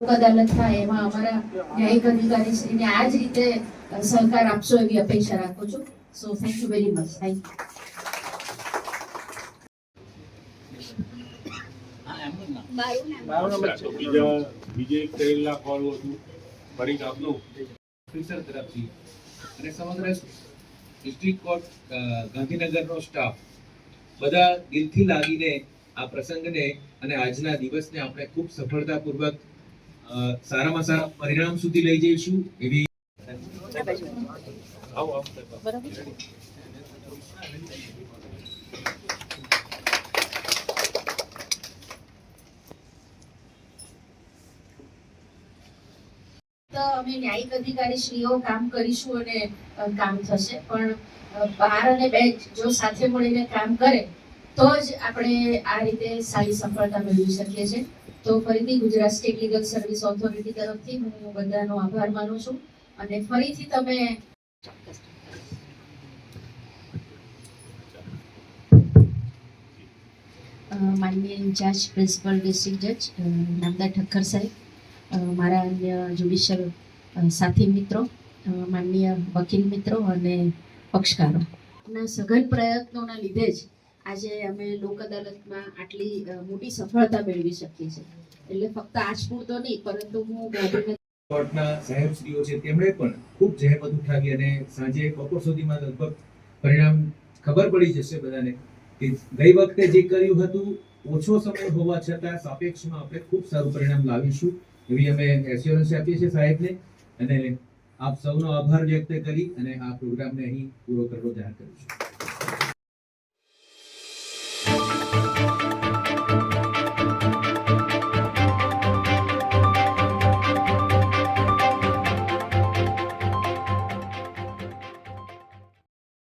લોક અદાલત થાય એમાં અમારા ન્યાયિક અધિકારી શ્રીને આ જ રીતે સહકાર આપશો એવી અપેક્ષા રાખું છું. So thank you very much thank you બીજે એક કરેલા કોલ હતું. ફરી આપનું. ઓફિસર તરફથી. અને સમગ્ર ડિસ્ટ્રિક્ટ કોર્ટ ગાંધીનગરનો સ્ટાફ. બધા દિલથી લાગીને આ પ્રસંગને અને આજના દિવસને આપણે ખૂબ સફળતાપૂર્વક સારામાં સારા પરિણામ સુધી લઈ જઈશું એવી અમે ન્યાયિક અધિકારી શ્રીઓ કામ કરીશું અને કામ થશે. પણ બાર અને બેન્ચ જો સાથે મળીને કામ કરે તો જ આપણે આ રીતે સારી સફળતા મેળવી શકીએ છીએ. તો ફરીથી Gujarat state legal service authority તરફથી હું બધાનો આભાર માનું છું. અને ફરીથી તમે માનનીય ઇન્ચાર્જ પ્રિન્સિપલ ડિસ્ટ્રિક્ટ જજ નામદા નામદાર ઠક્કર સાહેબ મારા અન્ય જ્યુડિશિયલ સાથી મિત્રો માનનીય વકીલ મિત્રો અને પક્ષકારો. ના સઘન પ્રયત્નોના લીધે જ આજે અમે લોક અદાલતમાં આટલી મોટી સફળતા મેળવી શકીએ છીએ. એટલે ફક્ત આજ પૂરતો નહીં, પરંતુ હું ગાંધીનગર કોર્ટના સાહેબશ્રીઓ છે, તેમણે પણ ખૂબ જહેમત ઉઠાવી અને સાંજે બપોર સુધીમાં લગભગ પરિણામ ખબર પડી જશે બધાને કે ગઈ વખતે જે કર્યું હતું, ઓછો સમય હોવા છતાં સાપેક્ષમાં આપણે ખૂબ સારું પરિણામ લાવીશું એવી અમે એશ્યોરન્સ આપીએ છીએ સાહેબને. અને આપ સૌનો આભાર વ્યક્ત કરી અને આ પ્રોગ્રામને અહીં પૂરો કરવો જાહેર કરું છું.